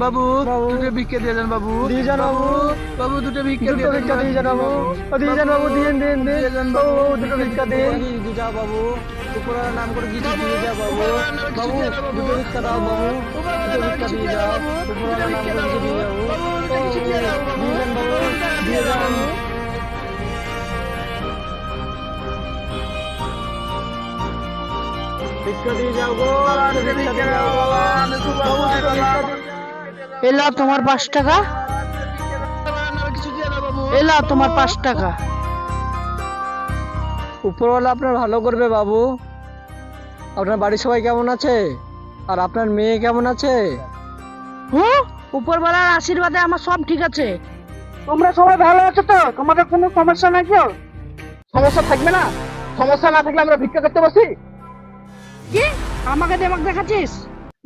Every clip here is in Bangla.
বাবু বাবু। দুটো ভিক্ষা দিয়ে যান বাবু দিয়ে যান, বাবু। বাবু দুটো ভিক্ষা দুটো ভিক্ষা দিয়ে যান বাবু ও দিয়ে যান বাবু দিন দিন দিন দিয়ে যান, বাবু বাবু। দুটো ভিক্ষা দিন দিয়ে যাও বাবু উপরের নাম করে কিছু বাবু, দিয়ে যাও বাবু উপরের নামে কিছু বাবু দিয়ে যাও, বাবু। দুটো ভিক্ষা দাও বাবু দুটো ভিক্ষা দিয়ে যাও উপরের নাম করে কিছু দিয়ে যাও বাবু, কিছু দিয়ে যাও, বাবু। দিয়ে যান বাবু দিয়ে যান ভিক্ষা দিয়ে যাও গো দুটো ভিক্ষা দিয়ে যাও গো। বাবু, এলা তোমার পাঁচ টাকা? এলা তোমার পাঁচ টাকা। উপরওয়ালা আপনার ভালো করবে বাবু। আপনার বাড়ির সবাই কেমন আছে? আর আপনার মেয়ে কেমন আছে? হুম? উপরবেলার আশীর্বাদে আমার সব ঠিক আছে। তোমরা সবাই ভালো আছো তো? তোমাদের কোনো সমস্যা নাই কেউ সমস্যা থাকবে না? সমস্যা না থাকলে আমরা ভিক্ষা করতে বসি? কি? আমাকে দেমাক দেখাচ্ছিস?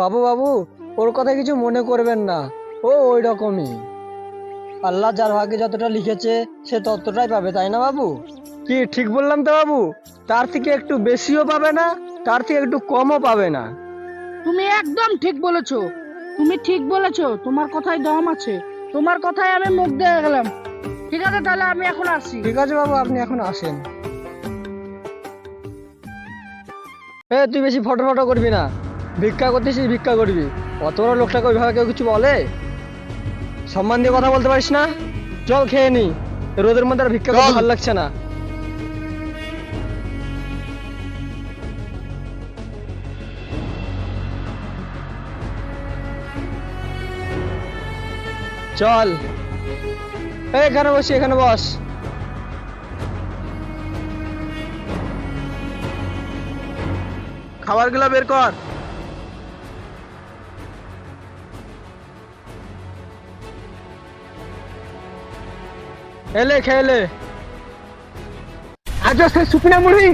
বাবু বাবু ওর কথা কিছু মনে করবেন না। ও ওই রকমই আল্লাহ যার ভাগ্যে যতটা লিখেছে সে ততটাই পাবে তাই না বাবু? কি ঠিক বললাম তো বাবু? তার থেকে একটু বেশিও পাবে না তার থেকে একটু কমও পাবে না। তুমি একদম ঠিক বলেছ। তুমি ঠিক বলেছ তোমার কথায় দম আছে। তোমার কথায় আমি মুখ দিয়ে গেলাম। ঠিক আছে তাহলে আমি এখন আসছি। ঠিক আছে বাবু আপনি এখন আসেন। এ তুই বেশি ফটো ফটো করবি না। ভিক্ষা করতেছিস ভিক্ষা করবি। অত বড় লোকটাকে ওইভাবে কেউ কিছু বলে? সম্মান দিয়ে কথা বলতে পারিস না? চল খেয়ে নি। রোদের মধ্যে আর ভিক্ষা করতে। ভালো লাগছে না। চল। এই এখানে বসি এখানে বস। খাবারগুলো বের কর। এলে খেলে। আজ সেই শুকনা মুড়ি?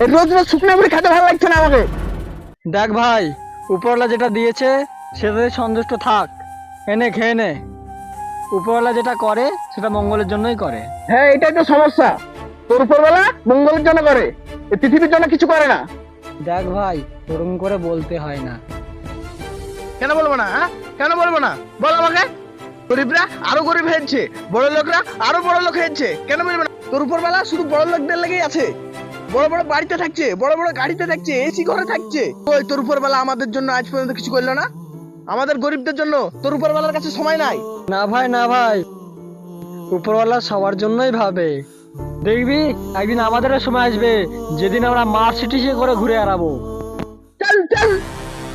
এই রোজ রোজ শুকনা মুড়ি খেতে ভালো লাগছে না আমাকে। দেখ ভাই উপরওয়ালা যেটা দিয়েছে সেটাতে সন্তুষ্ট থাক এনে খেয়ে নে। উপরওয়ালা যেটা করে সেটা মঙ্গলের জন্যই করে। হ্যাঁ এটাই তো সমস্যা। তোর উপরবেলা মঙ্গলের জন্য করে। পৃথিবীর জন্য কিছু করে না। দেখ ভাই ওরকম করে বলতে হয় না। কেন বলব না হ্যাঁ? কেন বলব না? বল আমাকে। গরিবরা আরও গরিব হয়েছে বড় লোকরা আরও বড় লোক হয়েছে কেন বলব না? তোর উপরবেলা শুধু বড় লোকদের লেগেই আছে। বড় বড় বাড়িতে থাকছে বড় বড় গাড়িতে থাকছে এসি ঘরে থাকছে। ওই তোর উপরবেলা আমাদের জন্য আজ পর্যন্ত কিছু করল না? আমাদের গরিবদের জন্য তোর উপরবেলার কাছে সময় নাই। না ভাই না ভাই। উপরওয়ালা সবার জন্যই ভাবে। দেখবি একদিন আমাদের সময় আসবে যেদিন আমরা মার্সিডিস করে ঘুরে বেড়াবো। চল চল।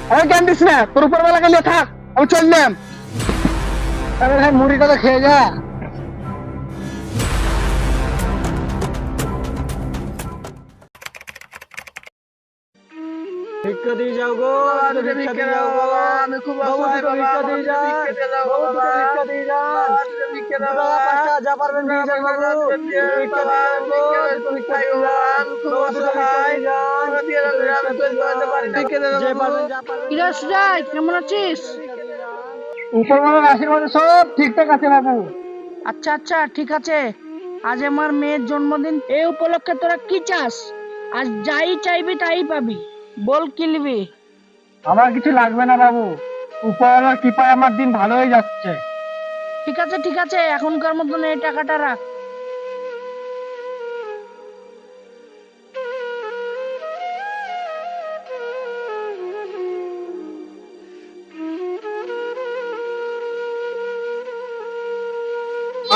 আমি জ্ঞান দিস না তোর উপরবেলা গেলে থাক আমি চললাম। আরে ভাই মুড়িটা তো খেয়ে যা। ভিক্ষা দিয়ে যাও গো দুটো ভিক্ষা ভিক্ষা দিয়ে যাও গো। আমি খুব অসহায় বাবা, ভিক্ষা দিয়ে আমাকে যান ভিক্ষা দাও বাবু দুটো বাবা। ভিক্ষা দিয়ে যান ভিক্ষা দাও বাবা, বাবা। যা পারবেন দিয়ে যান বাবু। ভিক্ষা দিয়ে গো, ভিক্ষা দিয়ে যান বাবু? দুটো ভিক্ষা দিয়ে যে পারবেন যা পারবেন কিরে সুজয় কেমন আছিস? উপরওয়ালার আশীর্বাদে সব ঠিকঠাক আছে বাবু। আচ্ছা আচ্ছা ঠিক আছে। আজ আমার মেয়ের জন্মদিন এই উপলক্ষে তোরা কি চাস? আজ যাই চাইবি তাই পাবি বল কি নিবি? আমার কিছু লাগবে না বাবু। উপরওয়ালার কৃপায় আমার দিন ভালোই যাচ্ছে। ঠিক আছে ঠিক আছে এখনকার মতন এই টাকাটা রাখ।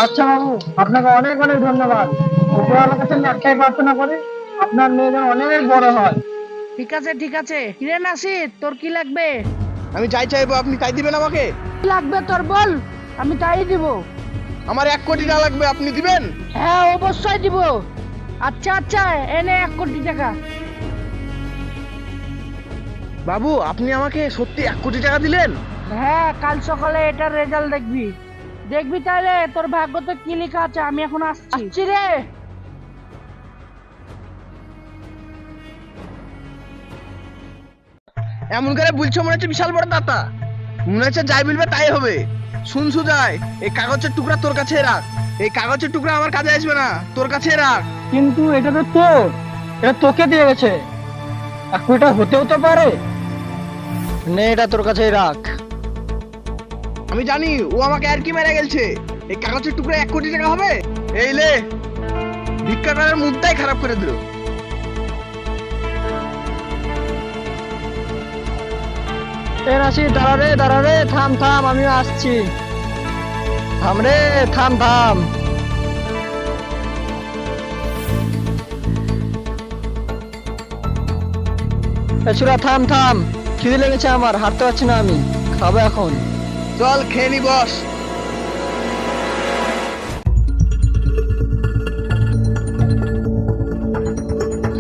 আচ্ছা বাবু আপনাকে অনেক অনেক ধন্যবাদ। উপরওয়ালার কাছে একটাই প্রার্থনা করি আপনার মেয়ে যেন অনেক বড় হয়। ঠিক আছে ঠিক আছে। কিরে নাসির তোর কি লাগবে? আমি যাই চাইব আপনি তাই দিবেন আমাকে? কি লাগবে তোর বল? আমি তাই দিব। আমার এক কোটি টাকা লাগবে আপনি দিবেন? হ্যাঁ অবশ্যই দিব। আচ্ছা আচ্ছা এনে এক কোটি টাকা। বাবু আপনি আমাকে সত্যি এক কোটি টাকা দিলেন? হ্যাঁ কাল সকালে এটার রেজাল্ট দেখবি। দেখবি তাহলে তোর ভাগ্যতে কি লেখা আছে আমি এখন আসছি। আসছি রে। এমন করে বলছো মনে হচ্ছে বিশাল বড় দাতা। মনে হচ্ছে যাই বলবে তাই হবে। শুন সুজাই এই কাগজের টুকরা তোর কাছে রাখ। এই কাগজের টুকরা আমার কাজে আসবে না তোর কাছে রাখ। কিন্তু এটা তো তোর এটা তোকে দিয়ে গেছে। কোটি টাকা হতেও তো পারে। নে এটা তোর কাছেই রাখ। আমি জানি ও আমাকে আর কি মেরে গেলছে। এই কাগজের টুকরো এক কোটি টাকা হবে? এই লে। ভিক্ষা করার মুখটাই খারাপ করে দিল। এ নাসির দাঁড়া রে দাঁড়া রে, থাম থাম, আমিও আসছি। থাম রে, থাম থাম। এ ছোড়া, থাম থাম। খিদে লেগেছে আমার, হাঁটতে পারছি না আমি। খাব এখন। চল খেয়ে নি বস।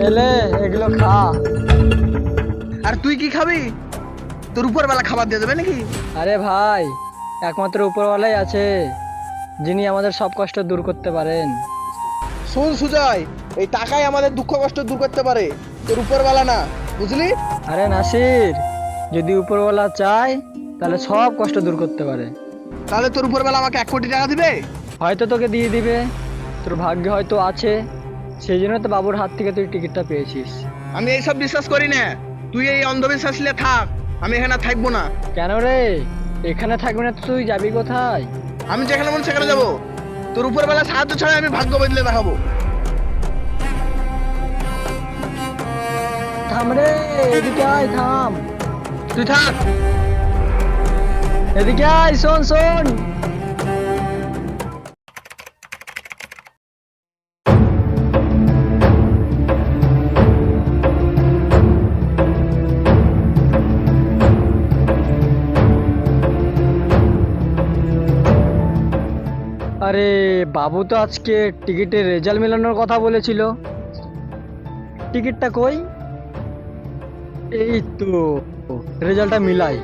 এলে এগুলো খা। আর তুই কি খাবি? তোর উপর বেলা খাবার দিয়ে দেবে নাকি? আরে ভাই একমাত্র উপরওয়ালাই আছে যিনি আমাদের সব কষ্ট দূর করতে পারেন। শোন সুজয় এই টাকাই আমাদের দুঃখ কষ্ট দূর করতে পারে। তোর উপর বেলা না বুঝলি? আরে নাসির যদি উপরওয়ালা চায় তাহলে সব কষ্ট দূর করতে পারে। তাহলে তোর উপর বেলা আমাকে এক কোটি টাকা দিবে? হয়তো তোকে দিয়ে দিবে। তোর ভাগ্যে হয়তো আছে। সেই জন্য তো বাবুর হাত থেকে তুই টিকিটটা পেয়েছিস। আমি এইসব বিশ্বাস করি না। তুই এই অন্ধবিশ্বাস নিয়ে থাক। আমি এখানে থাকব না। কেন রে? এখানে থাকবি না তুই যাবি কোথায়? আমি যেখানে মন সেখানে যাব। তোর উপর বেলা সাহায্য ছাড়া আমি ভাগ্য বদলে দেখাবো। থাম রে এদিকে আয় থাম। তুই থাক। এদিকে আয়, শোন শোন। আরে, বাবু তো আজকে টিকিটের রেজাল্ট মেলানোর কথা বলেছিল। টিকিটটা কই? এই তো, রেজাল্টটা মিলাই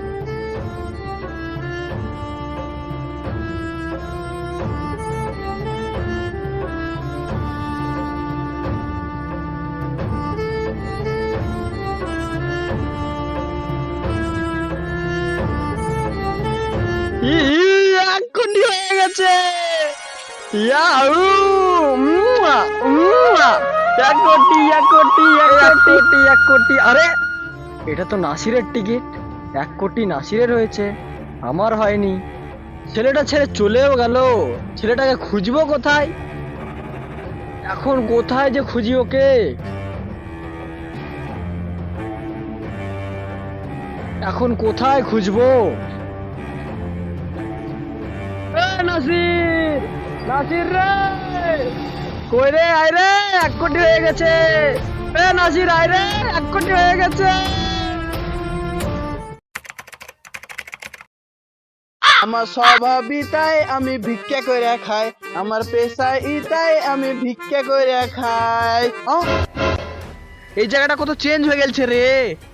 এটা তো নাসিরের টিকিট। এক কোটি নাসিরের হয়েছে। আমার হয়নি। ছেলেটা ছেড়ে চলেও গেল। ছেলেটাকে খুঁজবো কোথায়? এখন কোথায় যে খুঁজি ওকে? এখন কোথায় খুঁজবো? নাসির! নাসির রে! কই রে, আয় রে, এক কোটি হয়ে গেছে। এ নাসির, আয় রে, এক কোটি হয়ে গেছে। আমার স্বভাব আমি ভিক্ষা করে খাই। আমার পেশা ইতাই আমি ভিক্ষা করে খাই! এই জায়গাটা কত চেঞ্জ হয়ে গেছে রে।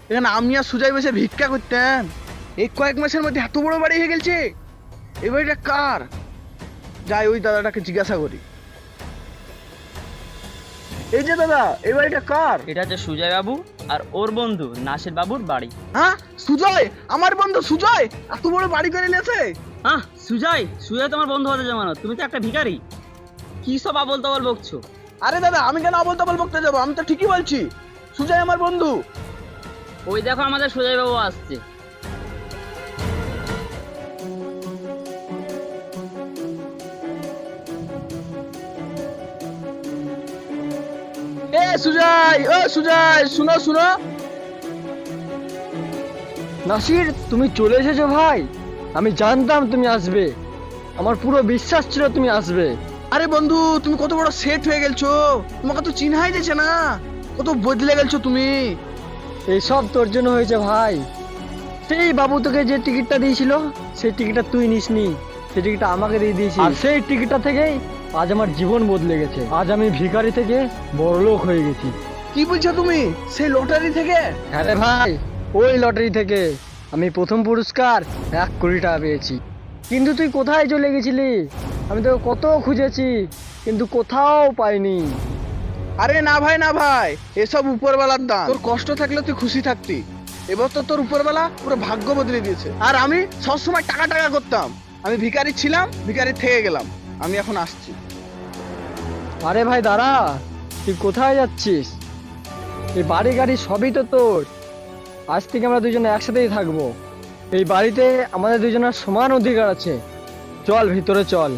এখানে আমি আর সুজয় বসে ভিক্ষা করতাম। এই কয়েক মাসের মধ্যে এত বড় বাড়ি হয়ে গেছে এই বাড়িটা কার? যাই ওই দাদাটাকে জিজ্ঞাসা করি। এই যে দাদা এই বাড়িটা কার? এটা হচ্ছে সুজয় বাবু আর ওর বন্ধু নাসির বাবুর বাড়ি। হ্যাঁ? সুজয়? আমার বন্ধু সুজয়? এত বড় বাড়ি করে নিয়েছে? হ্যাঁ সুজয় সুজয় তোমার বন্ধু হতে জানো তুমি তো একটা ভিখারি। কি সব আবল তাবল বকছো? আরে দাদা আমি কেন আবল তাবল বকতে যাব? আমি তো ঠিকই বলছি। সুজয় আমার বন্ধু। ওই দেখো আমাদের সুজয় বাবু আসছে। সুজয় ও সুজয় শুনো শুনো। নাসির তুমি চলে এসেছ ভাই। আমি জানতাম তুমি আসবে। আমার পুরো বিশ্বাস ছিল তুমি আসবে। আরে বন্ধু তুমি কত বড় সেট হয়ে গেলছো। তোমাকে তো চিনহাই দিয়েছে না। কত বদলে গেলছো তুমি। এইসব তোর জন্য হয়েছে ভাই। সেই বাবু তোকে যে টিকিটটা দিয়েছিল সেই টিকিটটা তুই নিসনি। সেই টিকিটটা আমাকে দিয়ে দিয়েছিস। আর সেই টিকিটটা থেকেই আজ আমার জীবন বদলে গেছে। আজ আমি ভিখারি থেকে বড়লোক হয়ে গেছি। কি বলছো তুমি? সেই লটারি থেকে? হ্যাঁ রে ভাই ওই লটারি থেকে আমি প্রথম পুরস্কার এক কোটি টাকা পেয়েছি। কিন্তু তুই কোথায় চলে গেছিলি? আমি তোকে কত খুঁজেছি কিন্তু কোথাও পাইনি। আরে না ভাই না ভাই এসব উপরবেলার দান। তোর কষ্ট থাকলে তুই খুশি থাকতি। এবার তো তোর উপরবেলা পুরো ভাগ্য বদলে দিয়েছে। আর আমি সবসময় টাকা টাকা করতাম। আমি ভিখারি ছিলাম ভিখারি থেকে গেলাম। আমি এখন আসছি। আরে ভাই, দাঁড়া। তুই কোথায় যাচ্ছিস? এই বাড়ি গাড়ি সবই তো তোর। আজ থেকে আমরা দুজনে একসাথেই থাকব। এই বাড়িতে আমাদের দুজনের সমান অধিকার আছে। চল, ভিতরে চল।